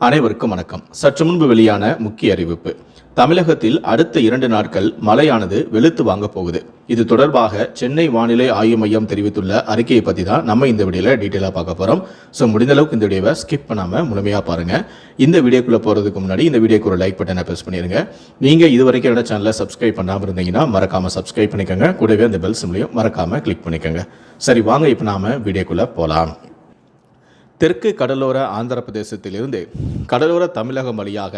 அனைவருக்கும் வணக்கம். சற்று முன்பு வெளியான முக்கிய அறிவிப்பு. தமிழகத்தில் அடுத்த இரண்டு நாட்கள் மழையானது வெளுத்து வாங்க போகுது. இது தொடர்பாக சென்னை வானிலை ஆய்வு மையம் தெரிவித்துள்ள அறிக்கையை பற்றி தான் நம்ம இந்த வீடியோவில் டீட்டெயிலாக பார்க்க போகிறோம் ஸோ முடிந்த அளவுக்கு இந்த வீடியோவை ஸ்கிப் பண்ணாமல் முழுமையாக பாருங்கள் இந்த வீடியோக்குள்ளே போகிறதுக்கு முன்னாடி இந்த வீடியோக்கு ஒரு லைக் பட்டனை ப்ரெஸ் பண்ணிடுங்க நீங்கள் இது வரைக்கும் என்னோட சேனலை சப்ஸ்கிரைப் பண்ணாமல் இருந்தீங்கன்னா மறக்காமல் சப்ஸ்கிரைப் பண்ணிக்கோங்க. கூடவே அந்த பெல் சிம்லையும் மறக்காமல் கிளிக் பண்ணிக்கோங்க. சரி வாங்க இப்போ நாம வீடியோக்குள்ளே போகலாம் தெற்கு கடலோர ஆந்திர பிரதேசத்திலிருந்து கடலோர தமிழகம் வழியாக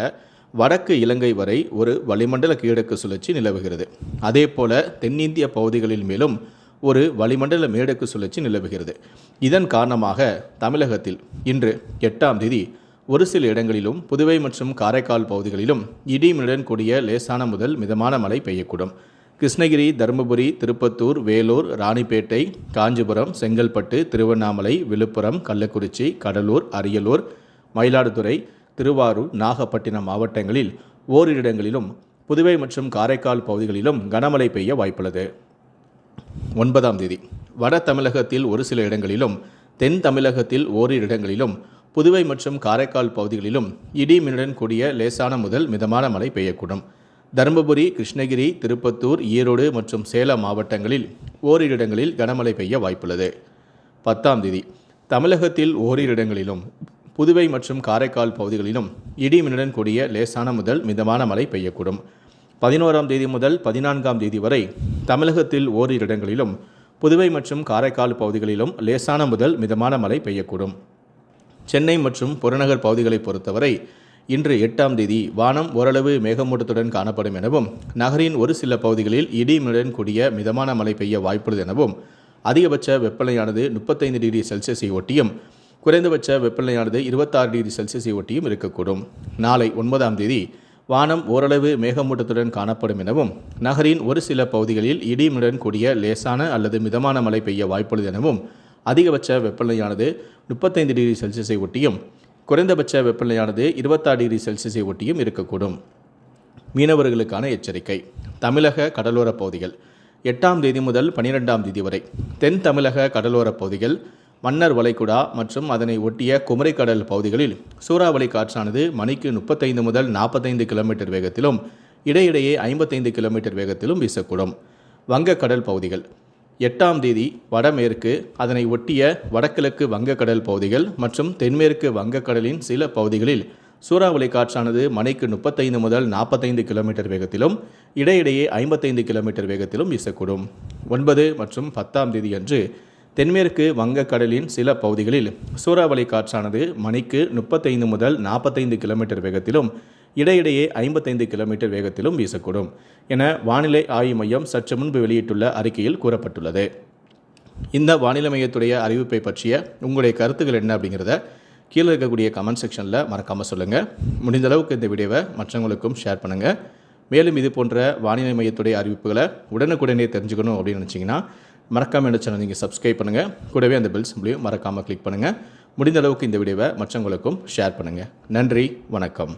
வடக்கு இலங்கை வரை ஒரு வளிமண்டல கீழக்கு சுழற்சி நிலவுகிறது. அதே போல தென்னிந்திய பகுதிகளில் மேலும் ஒரு வளிமண்டல மேடக்கு சுழற்சி நிலவுகிறது. இதன் காரணமாக தமிழகத்தில் இன்று எட்டாம் தேதி ஒரு சில இடங்களிலும் புதுவை மற்றும் காரைக்கால் பகுதிகளிலும் இடிமின்னலுடன் கூடிய லேசான முதல் மிதமான மழை பெய்யக்கூடும். கிருஷ்ணகிரி தருமபுரி திருப்பத்தூர் வேலூர் ராணிப்பேட்டை காஞ்சிபுரம் செங்கல்பட்டு திருவண்ணாமலை விழுப்புரம் கள்ளக்குறிச்சி கடலூர் அரியலூர் மயிலாடுதுறை திருவாரூர் நாகப்பட்டினம் மாவட்டங்களில் ஓரிரு இடங்களிலும் புதுவை மற்றும் காரைக்கால் பகுதிகளிலும் கனமழை பெய்ய வாய்ப்புள்ளது. ஒன்பதாம் தேதி. வட தமிழகத்தில் ஒரு சில இடங்களிலும் தென் தமிழகத்தில் ஓரிரு இடங்களிலும் புதுவை மற்றும் காரைக்கால் பகுதிகளிலும் இடி மின்னுடன் கூடிய லேசான முதல் மிதமான மழை பெய்யக்கூடும். தருமபுரி கிருஷ்ணகிரி திருப்பத்தூர் ஈரோடு மற்றும் சேலம் மாவட்டங்களில் ஓரிரு இடங்களில் கனமழை பெய்ய வாய்ப்புள்ளது. பத்தாம் தேதி. தமிழகத்தில் ஓரிரு இடங்களிலும் புதுவை மற்றும் காரைக்கால் பகுதிகளிலும் இடிமின்னுடன் கூடிய லேசான முதல் மிதமான மழை பெய்யக்கூடும். பதினோராம் தேதி முதல் பதினான்காம் தேதி வரை தமிழகத்தில் ஓரிரு இடங்களிலும் புதுவை மற்றும் காரைக்கால் பகுதிகளிலும் லேசான முதல் மிதமான மழை பெய்யக்கூடும். சென்னை மற்றும் புறநகர் பகுதிகளை பொறுத்தவரை இன்று எட்டாம் தேதி வானம் ஓரளவு மேகமூட்டத்துடன் காணப்படும் எனவும் நகரின் ஒரு சில பகுதிகளில் இடிமுடன் கூடிய மிதமான மழை பெய்ய வாய்ப்புள்ளது எனவும் அதிகபட்ச வெப்பநிலையானது முப்பத்தைந்து டிகிரி செல்சியஸை ஒட்டியும் குறைந்தபட்ச வெப்பநிலையானது இருபத்தாறு டிகிரி செல்சியஸை ஒட்டியும் இருக்கக்கூடும். நாளை ஒன்பதாம் தேதி வானம் ஓரளவு மேகமூட்டத்துடன் காணப்படும் எனவும் நகரின் ஒரு சில பகுதிகளில் இடிமுடன் கூடிய லேசான அல்லது மிதமான மழை பெய்ய வாய்ப்புள்ளது எனவும் அதிகபட்ச வெப்பநிலையானது முப்பத்தைந்து டிகிரி செல்சியஸை ஒட்டியும் குறைந்தபட்ச வெப்பநிலையானது இருபத்தாறு டிகிரி செல்சியஸை ஒட்டியும் இருக்கக்கூடும். மீனவர்களுக்கான எச்சரிக்கை. தமிழக கடலோர பகுதிகள். எட்டாம் தேதி முதல் பனிரெண்டாம் தேதி வரை. தென் தமிழக கடலோர பகுதிகள் மன்னர் வளைகுடா மற்றும் அதனை ஒட்டிய குமரிக்கடல் பகுதிகளில் சூறாவளி காற்றானது மணிக்கு முப்பத்தைந்து முதல் நாற்பத்தைந்து கிலோமீட்டர் வேகத்திலும் இடையிடையே ஐம்பத்தைந்து கிலோமீட்டர் வேகத்திலும் வீசக்கூடும். வங்கக்கடல் பகுதிகள். எட்டாம் தேதி வடமேற்கு அதனை ஒட்டிய வடகிழக்கு வங்கக்கடல் பகுதிகள் மற்றும் தென்மேற்கு வங்கக்கடலின் சில பகுதிகளில் சூறாவளி காற்றானது மணிக்கு முப்பத்தைந்து முதல் நாற்பத்தைந்து கிலோமீட்டர் வேகத்திலும் இடையிடையே ஐம்பத்தைந்து கிலோமீட்டர் வேகத்திலும் வீசக்கூடும். ஒன்பது மற்றும் பத்தாம் தேதி அன்று தென்மேற்கு வங்கக்கடலின் சில பகுதிகளில் சூறாவளி காற்றானது மணிக்கு முப்பத்தைந்து முதல் நாற்பத்தைந்து கிலோமீட்டர் வேகத்திலும் இடையிடையே ஐம்பத்தைந்து கிலோமீட்டர் வேகத்திலும் வீசக்கூடும் என வானிலை ஆய்வு மையம் சற்று முன்பு வெளியிட்டுள்ள அறிக்கையில் கூறப்பட்டுள்ளது. இந்த வானிலை மையத்துடைய அறிவிப்பை பற்றிய உங்களுடைய கருத்துக்கள் என்ன அப்படிங்கிறத கீழே இருக்கக்கூடிய கமெண்ட் செக்ஷனில் மறக்காமல் சொல்லுங்கள் முடிந்த அளவுக்கு இந்த வீடியோவை மற்றவங்களுக்கும் ஷேர் பண்ணுங்கள் மேலும் இது போன்ற வானிலை மையத்துடைய அறிவிப்புகளை உடனுக்குடனே தெரிஞ்சுக்கணும் அப்படின்னு நினச்சிங்கன்னா மறக்காமல் என்ன சேனல் நீங்கள் சப்ஸ்கிரைப் பண்ணுங்கள் கூடவே அந்த பெல் சிம்பிளையும் மறக்காமல் கிளிக் பண்ணுங்கள் முடிந்த அளவுக்கு இந்த வீடியோவை மற்றவங்களுக்கும் ஷேர் பண்ணுங்கள் நன்றி வணக்கம்.